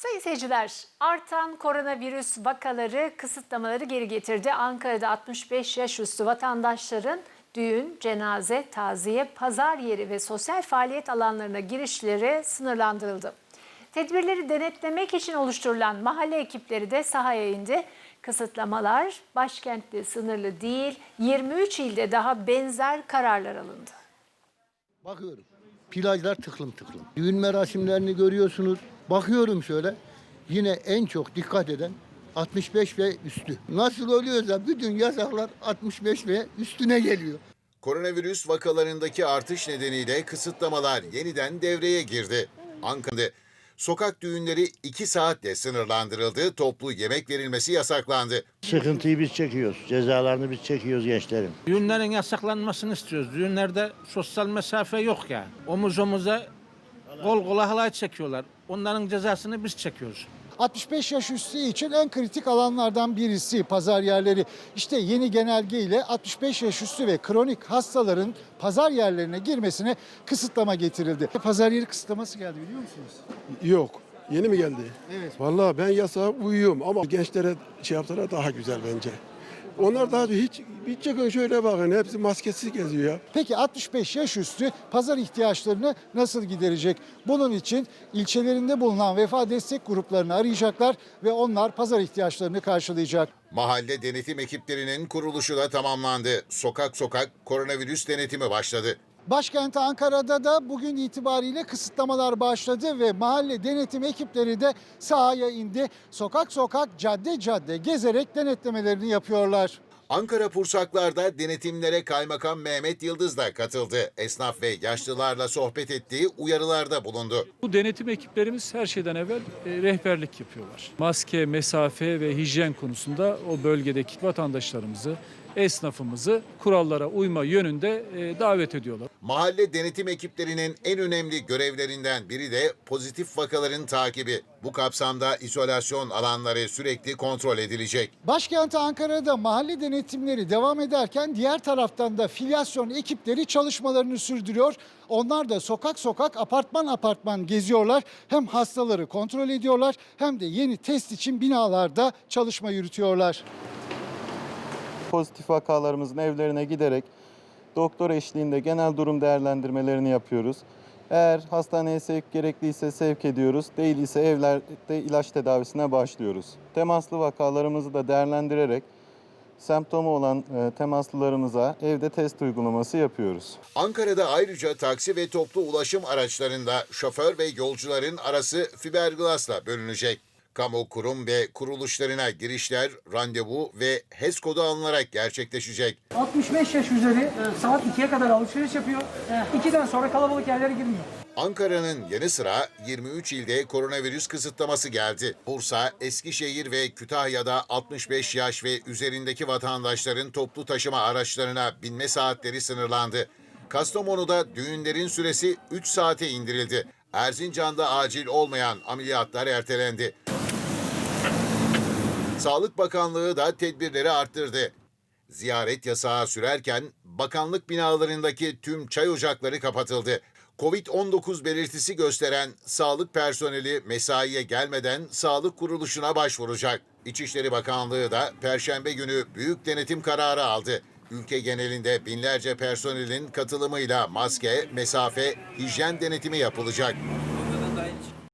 Sayın seyirciler, artan koronavirüs vakaları kısıtlamaları geri getirdi. Ankara'da 65 yaş üstü vatandaşların düğün, cenaze, taziye, pazar yeri ve sosyal faaliyet alanlarına girişleri sınırlandırıldı. Tedbirleri denetlemek için oluşturulan mahalle ekipleri de sahaya indi. Kısıtlamalar başkentte sınırlı değil, 23 ilde daha benzer kararlar alındı. Bakıyorum. Plajlar tıklım tıklım. Düğün merasimlerini görüyorsunuz. Bakıyorum şöyle. Yine en çok dikkat eden 65 ve üstü. Nasıl oluyorsa bütün yasaklar 65 ve üstüne geliyor. Koronavirüs vakalarındaki artış nedeniyle kısıtlamalar yeniden devreye girdi. Ankara'da sokak düğünleri 2 saatle sınırlandırıldı, toplu yemek verilmesi yasaklandı. Sıkıntıyı biz çekiyoruz. Cezalarını biz çekiyoruz gençlerin. Düğünlerin yasaklanmasını istiyoruz. Düğünlerde sosyal mesafe yok ya. Omuz omuza kol kola halay çekiyorlar. Onların cezasını biz çekiyoruz. 65 yaş üstü için en kritik alanlardan birisi pazar yerleri. İşte yeni genelge ile 65 yaş üstü ve kronik hastaların pazar yerlerine girmesine kısıtlama getirildi. Pazar yeri kısıtlaması geldi biliyor musunuz? Yok. Yeni mi geldi? Evet. Vallahi ben yasağa uyuyorum ama gençlere şey yaptılar daha güzel bence. Onlar daha hiç çıkın şöyle bakın hepsi maskesiz geziyor ya. Peki 65 yaş üstü pazar ihtiyaçlarını nasıl giderecek? Bunun için ilçelerinde bulunan vefa destek gruplarını arayacaklar ve onlar pazar ihtiyaçlarını karşılayacak. Mahalle denetim ekiplerinin kuruluşu da tamamlandı. Sokak sokak koronavirüs denetimi başladı. Başkent Ankara'da da bugün itibariyle kısıtlamalar başladı ve mahalle denetim ekipleri de sahaya indi. Sokak sokak, cadde cadde gezerek denetlemelerini yapıyorlar. Ankara Pursaklar'da denetimlere Kaymakam Mehmet Yıldız da katıldı. Esnaf ve yaşlılarla sohbet ettiği uyarılarda bulundu. Bu denetim ekiplerimiz her şeyden evvel e, rehberlik yapıyorlar. Maske, mesafe ve hijyen konusunda o bölgedeki vatandaşlarımızı, esnafımızı kurallara uyma yönünde e, davet ediyorlar. Mahalle denetim ekiplerinin en önemli görevlerinden biri de pozitif vakaların takibi. Bu kapsamda izolasyon alanları sürekli kontrol edilecek. Başkent Ankara'da mahalle denetimleri devam ederken diğer taraftan da filyasyon ekipleri çalışmalarını sürdürüyor. Onlar da sokak sokak, apartman apartman geziyorlar. Hem hastaları kontrol ediyorlar hem de yeni test için binalarda çalışma yürütüyorlar. Pozitif vakalarımızın evlerine giderek doktor eşliğinde genel durum değerlendirmelerini yapıyoruz. Eğer hastaneye sevk gerekliyse sevk ediyoruz, değil ise evlerde ilaç tedavisine başlıyoruz. Temaslı vakalarımızı da değerlendirerek semptomu olan e, temaslılarımıza evde test uygulaması yapıyoruz. Ankara'da ayrıca taksi ve toplu ulaşım araçlarında şoför ve yolcuların arası fiberglasla bölünecek. Kamu kurum ve kuruluşlarına girişler, randevu ve HES kodu alınarak gerçekleşecek. 65 yaş üzeri e, saat 2'ye kadar alışveriş yapıyor. 2'den sonra kalabalık yerlere girmiyor. Ankara'nın yanı sıra 23 ilde koronavirüs kısıtlaması geldi. Bursa, Eskişehir ve Kütahya'da 65 yaş ve üzerindeki vatandaşların toplu taşıma araçlarına binme saatleri sınırlandı. Kastamonu'da düğünlerin süresi 3 saate indirildi. Erzincan'da acil olmayan ameliyatlar ertelendi. Sağlık Bakanlığı da tedbirleri arttırdı. Ziyaret yasağı sürerken bakanlık binalarındaki tüm çay ocakları kapatıldı. Covid-19 belirtisi gösteren sağlık personeli mesaiye gelmeden sağlık kuruluşuna başvuracak. İçişleri Bakanlığı da Perşembe günü büyük denetim kararı aldı. Ülke genelinde binlerce personelin katılımıyla maske, mesafe, hijyen denetimi yapılacak.